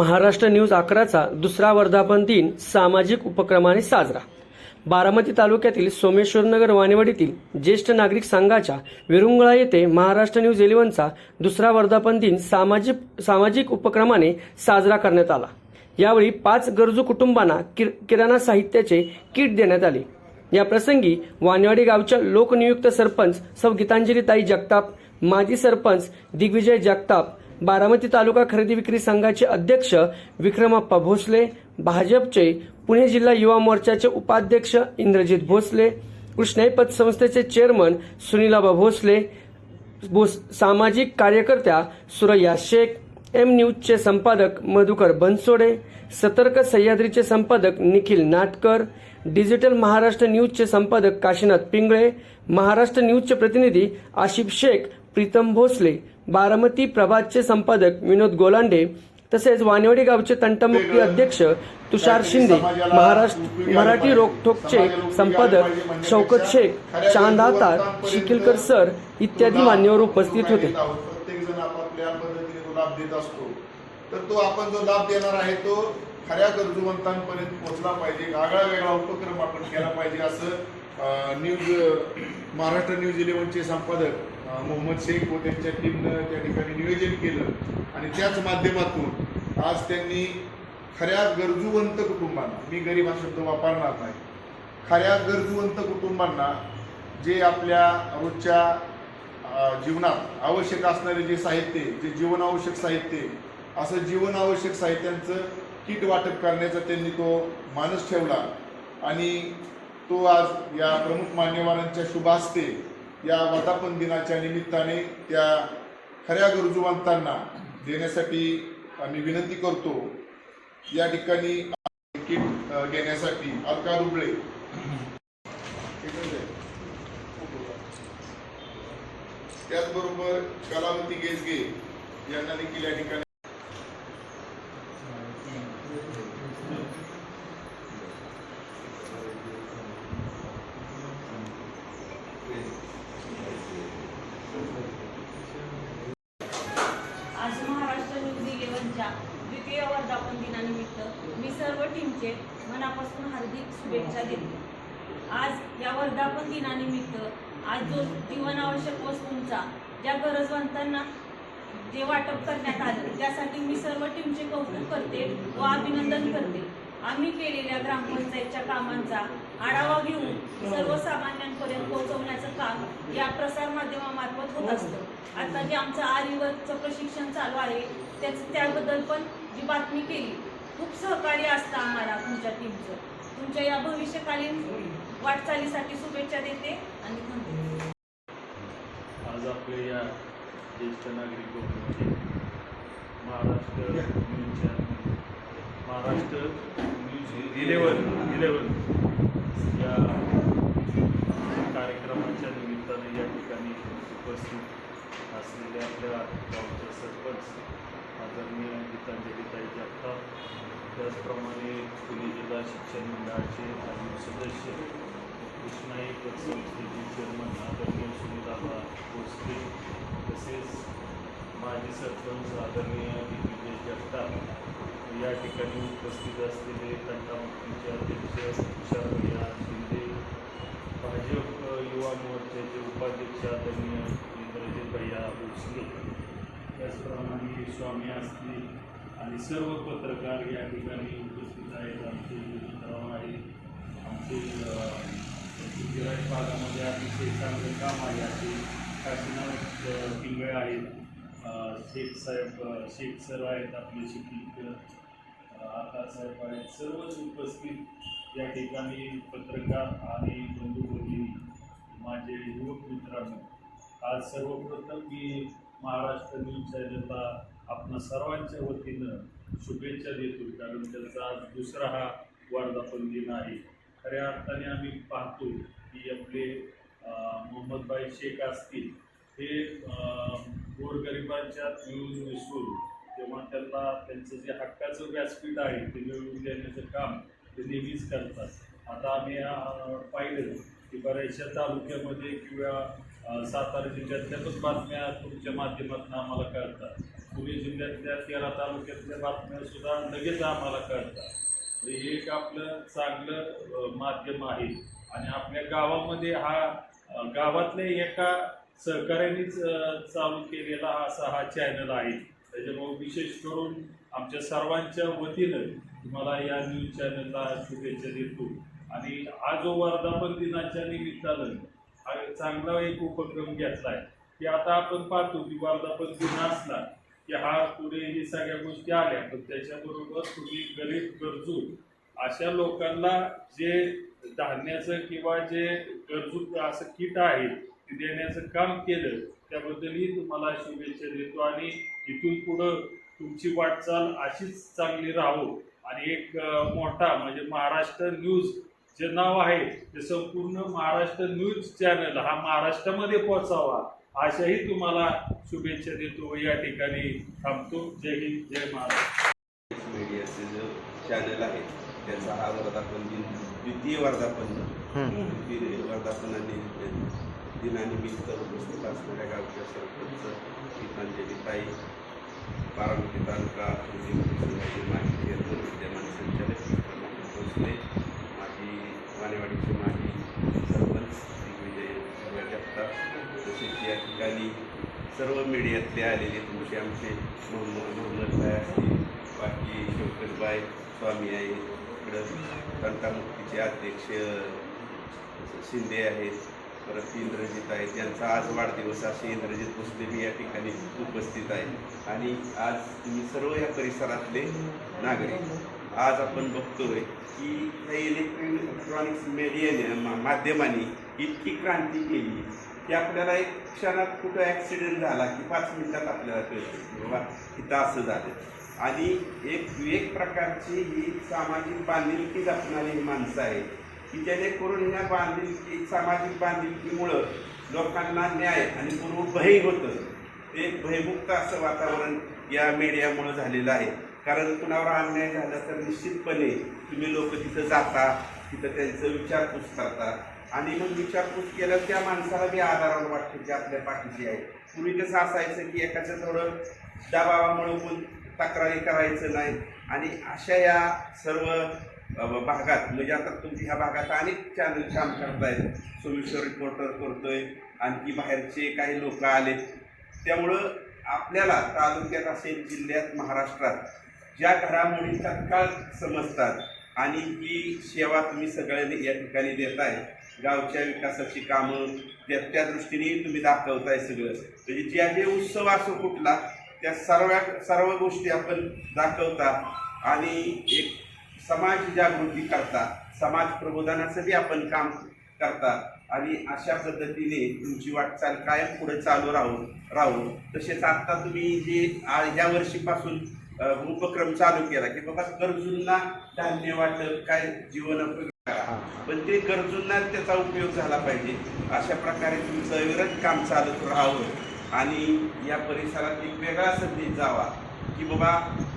Maharashtra news अकराचा दुसरा वर्धापन दिन सामाजिक उपक्रमाने साजरा. बारामती तालुक्यातील सोमेश्वरनगर वाणेवाडीतील ज्येष्ठ नागरिक संघाच्या विरुंगळा येथे महाराष्ट्र न्यूज इलेव्हनचा दुसरा वर्धापन दिन सामाजिक सामाजिक उपक्रमाने साजरा करण्यात आला. यावेळी पाच गरजू कुटुंबांना किर- किराणा साहित्याचे किट देण्यात आले. या प्रसंगी वाणेवाडी गावच्या लोकनियुक्त सरपंच सौ गीतांजलीताई जगताप माजी सरपंच दिग्विजय जगताप बारामती तालुका खरेदी विक्री संघाचे अध्यक्ष विक्रमप्पा भोसले भाजपचे पुणे जिल्हा युवा मोर्चाचे उपाध्यक्ष इंद्रजित भोसले कृष्णाई पतसंस्थेचे चेअरमन सुनीलाबा भोसले भोस सामाजिक कार्यकर्त्या सुरैया शेख एम न्यूजचे संपादक मधुकर बनसोडे सतर्क सह्याद्रीचे संपादक निखिल नाटकर डिजिटल महाराष्ट्र न्यूजचे संपादक काशीनाथ पिंगळे महाराष्ट्र न्यूजचे प्रतिनिधी आशिफ शेख प्रीतम भोसले बारामती प्रभातचे संपादक विनोद गोलांडे तसेच वानेवाडी गावचे तंटमुक्ती अध्यक्ष तुषार शिंदे महाराष्ट्र मराठी रोखोकचे संपादक शौकत शेख चांद आतार शिकिलकर सर इत्यादी मान्यवर उपस्थित होते. तर तो आपण जो लाभ देणार आहे तो खऱ्या गरजूवंतांपर्यंत पोहोचला पाहिजे. आगळा वेगळा उपक्रम आपण केला पाहिजे असं न्यूज महाराष्ट्र न्यूज इलेव्हनचे संपादक मोहम्मद शेख व त्यांच्या टीमनं त्या ठिकाणी नियोजन केलं. आणि त्याच माध्यमातून आज त्यांनी खऱ्या गरजूवंत कुटुंबांना मी गरीब हा शब्द वापरणार नाही खऱ्या गरजूवंत कुटुंबांना जे आपल्या रोजच्या जीवनात आवश्यक असणारे जे साहित्य जे जीवनावश्यक साहित्य असं जीवनावश्यक साहित्यांचं किट वाटप करण्याचा त्यांनी तो मानस ठेवला. आणि तो आज या प्रमुख मान्यवरांच्या शुभ हस्ते या वर्धापन दिनाच्या निमित्ताने त्या खऱ्या गरजूवंतांना देण्यासाठी आम्ही विनंती करतो. या ठिकाणी किट घेण्यासाठी अलका रुबळे. त्याचबरोबर कलावती गेजगे यांना देखील या ठिकाणी आज महाराष्ट्र न्यूज इलेव्हनच्या द्वितीय वर्धापन दिनानिमित्त मी सर्व टीमचे मनापासून हार्दिक शुभेच्छा देते. आज या वर्धापन दिनानिमित्त आज जो जीवनावश्यक वस्तूंचा ज्या गरजवंतांना जे वाटप करण्यात आलं त्यासाठी मी सर्व टीमचे कौतुक करते व अभिनंदन करते. आम्ही केलेल्या ग्रामपंचायतच्या कामांचा आढावा घेऊन सर्वसामान्यांपर्यंत पोहोचवण्याचं काम या प्रसार माध्यमामार्फत होत असतं. आता जे आमचं आरीवर्कचं प्रशिक्षण चालू आहे त्याच त्याबद्दल पण जी बातमी केली खूप सहकार्य असतं आम्हाला तुमच्या टीमचं तुमच्या या भविष्यकालीन वाटचालीसाठी शुभेच्छा देते आणि आज आपले या ज्येष्ठ नागरिक Maharashtra Maharashtra news eleven eleven या कार्यक्रमाच्या निमित्ताने या ठिकाणी उपस्थित असलेल्या आपल्या गावच्या सरपंच आदरणीय गीतांजलीताई जगताप त्याचप्रमाणे पुणे जिल्हा शिक्षण मंडळाचे माजी सदस्य कृष्णाई पतसंस्थेचे चेअरमन आदरणीय सुनीताबा भोसले तसेच माजी सरपंच आदरणीय दिग्विजय जगताप या ठिकाणी उपस्थित असलेले तंटामुक्तीचे अध्यक्ष तुषार भैया शिंदे भाजप युवा मोर्चाचे उपाध्यक्ष आदरणीय इंद्रजित भैया भोसले. त्याचप्रमाणे स्वामी असतील आणि सर्व पत्रकार या ठिकाणी उपस्थित आहेत. आमचे मित्रराव आहे आमचे गिराईक भागामध्ये अतिशय चांगलं काम आहे. असे काशीनाथ पिंगळे आहेत. शेख साहेब शेख सर आहेत आपले शिक्षक आता साहेब आहेत. सर्वच उपस्थित या ठिकाणी पत्रकार आणि बंधू भगिनी माझे युवक मित्रांनो आज सर्वप्रथम मी महाराष्ट्र न्यूज चॅनलला आपण सर्वांच्या वतीनं शुभेच्छा देतो कारण त्याचा आज दुसरा हा वर्धापन दिन आहे. खऱ्या अर्थाने आम्ही पाहतो की आपले मोहम्मदबाई शेख असतील हे गोरगरिबांच्या मिळून मिसळून तेव्हा त्यांना त्यांचं जे हक्काचं व्यासपीठ आहे ते मिळवून देण्याचं काम ते नेहमीच करतात. आता आम्ही पाहिलं की बऱ्याचशा तालुक्यामध्ये किंवा सातारा जिल्ह्यातल्या पण बातम्या तुमच्या माध्यमातून आम्हाला कळतात. पुणे जिल्ह्यातल्या तेरा तालुक्यातल्या बातम्या सुद्धा लगेच आम्हाला कळतात. हे एक आपलं चांगलं माध्यम आहे. आणि आपल्या गावामध्ये हा गावातल्या एका सहकार्यानेच चालू केलेला असा हा चॅनल आहे त्याच्यामुळे विशेष करून आमच्या सर्वांच्या वतीनं तुम्हाला या न्यूज चॅनलला शुभेच्छा देतो. आणि आज वर्धापन दिनाच्या निमित्तानं हा चांगला एक उपक्रम घेतला आहे की आता आपण पाहतो की वर्धापन दिन असला की हा पुढे हे सगळ्या गोष्टी आल्या पण त्याच्याबरोबर तुम्ही गरीब गरजू अशा लोकांना जे धान्याचं किंवा जे गरजू असं किट आहे ते देण्याचं काम केलं त्याबद्दलही तुम्हाला शुभेच्छा देतो आणि इथून पुढं तुमची वाटचाल अशीच चांगली राहो. आणि एक मोठा म्हणजे महाराष्ट्र न्यूज जे नाव आहे ते संपूर्ण महाराष्ट्र न्यूज चॅनल हा महाराष्ट्रामध्ये पोहोचावा. अशाही तुम्हाला शुभेच्छा देतो. या ठिकाणी थांबतो. जय हिंद जय महाराष्ट्र. मीडियाचे जो चॅनल आहे त्याचा हा वर्धापन दिन द्वितीय वर्धापन. द्वितीय वर्धापनाने दिनानिमित्त उपस्थित असणाऱ्या गावच्या सरपंच गीतांजली ताई बारामती तालुका माहिती विद्यमान संचालक भोसले वानेवाडीचे माजी सरपंच दिग्विजय जगताप तसेच या ठिकाणी सर्व मीडियातले आलेले तुमचे आमचे मोहम्मद मोहम्मद भाई असतील? बाकी शंकरबाई स्वामी आहे इकडं तंटामुक्तीचे अध्यक्ष शिंदे आहेत. परत इंद्रजित आहेत. त्यांचा आज वाढदिवस असे इंद्रजित भोसले या ठिकाणी उपस्थित आहे आणि आज तुम्ही सर्व या परिसरातले नागरिक. आज आपण बघतोय की या इलेक्ट्रॉनिक्स मीडियाने मा- इतकी क्रांती केली. की आपल्याला एक क्षणात कुठं ॲक्सिडेंट झाला की पाच मिनिटात आपल्याला कळतं बाबा इथं असं झालं. आणि एक एक प्रकारची ही सामाजिक बांधिलकी जपणारी ही माणसं आहेत. की जेणेकरून ह्या बांधिलकी सामाजिक बांधिलकीमुळं लोकांना न्याय आणि पूर्व भय होतं. ते एक भयमुक्त असं वातावरण या मीडियामुळं झालेलं आहे. कारण कुणावर अन्याय झाला तर निश्चितपणे तुम्ही लोक तिथं जाता तिथं त्यांचं विचारपूस करता. आणि मग विचारपूस केलं त्या माणसाला बी आधारावर वाटते जे आपल्या पाठीशी आहे. पूर्वी कसं असायचं की एकाचं थोडं दबावामुळे कोण तक्रारी करायचं नाही. आणि अशा या सर्व भागात म्हणजे आता तुमच्या ह्या भागात अनेक चॅनल काम करतायत. सोमेश्वर रिपोर्टर करतोय आणखी बाहेरचे काही लोक आलेत. त्यामुळं आपल्याला तालुक्यात असेल जिल्ह्यात महाराष्ट्रात ज्या घडामोडी तत्काळ समजतात आणि ही सेवा तुम्ही सगळ्यांनी या ठिकाणी देताय गावच्या विकासाची कामं त्या त्या दृष्टीने तुम्ही दाखवताय सगळं. म्हणजे ज्या जे उत्सव असो कुठला त्या सर्व सर्व गोष्टी आपण दाखवता आणि एक समाज जागृती करता समाज प्रबोधनाचंही आपण काम करता आणि अशा पद्धतीने तुमची वाटचाल कायम पुढे चालू राहू राहू तसेच आत्ता तुम्ही जे ह्या वर्षीपासून उपक्रम चालू केला की बाबा गरजूंना धान्य वाटप काय जीवन पण ते गरजूंना त्याचा उपयोग झाला पाहिजे. अशा प्रकारे तुमचं अविरत काम चालत राहावं. आणि या परिसरात एक वेगळा संदेश जावा की बाबा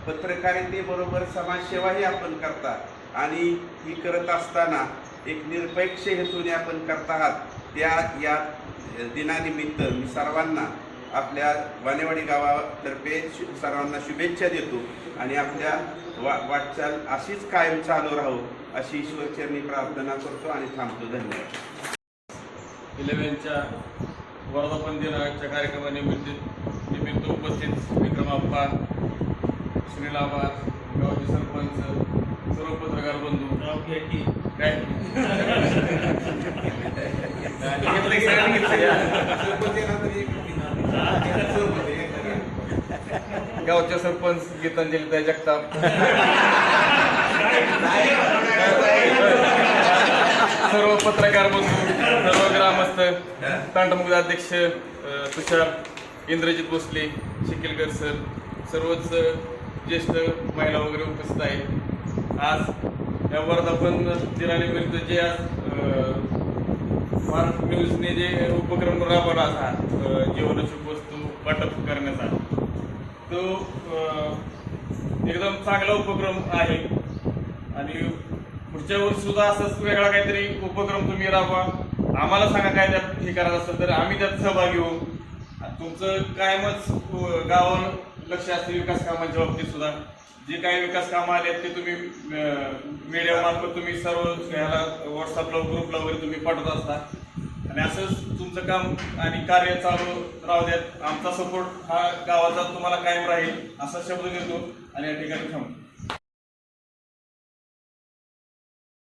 पत्रकारितेबरोबर समाजसेवाही आपण करता. आणि ही करत असताना एक निरपेक्ष हेतूने आपण करत आहात. त्या या दिनानिमित्त मी सर्वांना आपल्या वानेवाडी गावातर्फे शु सर्वांना शुभेच्छा देतो आणि आपल्या वा वाटचाल अशीच कायम चालू राहू अशी ईश्वरचरणी प्रार्थना करतो आणि थांबतो. धन्यवाद. इलेव्हनच्या वर्धापन दिनाच्या कार्यक्रमानिमित्त निमित्त उपस्थित विक्रमाप्पा आबा गावचे सरपंच सर्व पत्रकार बंधू. काय घेतलं गावच्या सरपंच गीतांजली ताई जगताप. सर्व पत्रकार बंधू सर्व ग्रामस्थ तांडमुक्त अध्यक्ष तुषार इंद्रजित भोसले शिकिलकर सर सर्वच ज्येष्ठ महिला वगैरे उपस्थित आहेत. आज या वर्धापन दिनानिमित्त जे आज महाराष्ट्र न्यूजने जे उपक्रम राबवला हा जीवनशुभ वाटप करण्याचा. तो एकदम चांगला उपक्रम आहे. आणि पुढच्या वर्षी सुद्धा असंच वेगळा काहीतरी उपक्रम तुम्ही राबवा. आम्हाला सांगा काय त्यात हे करायचं असेल तर आम्ही त्यात सहभागी होऊ. तुमचं कायमच गावावर लक्ष असते विकास कामांच्या बाबतीत सुद्धा. जे काही विकास कामं आले ते तुम्ही मीडियामार्फत तुम्ही सर्व ह्याला व्हॉट्सअपला ग्रुपला वगैरे तुम्ही पाठवत असता. आणि असंच तुमचं काम आणि कार्य चालू राहू द्यात. आमचा सपोर्ट हा गावाचा तुम्हाला कायम राहील असा शब्द घेतो. आणि या ठिकाणी थांबतो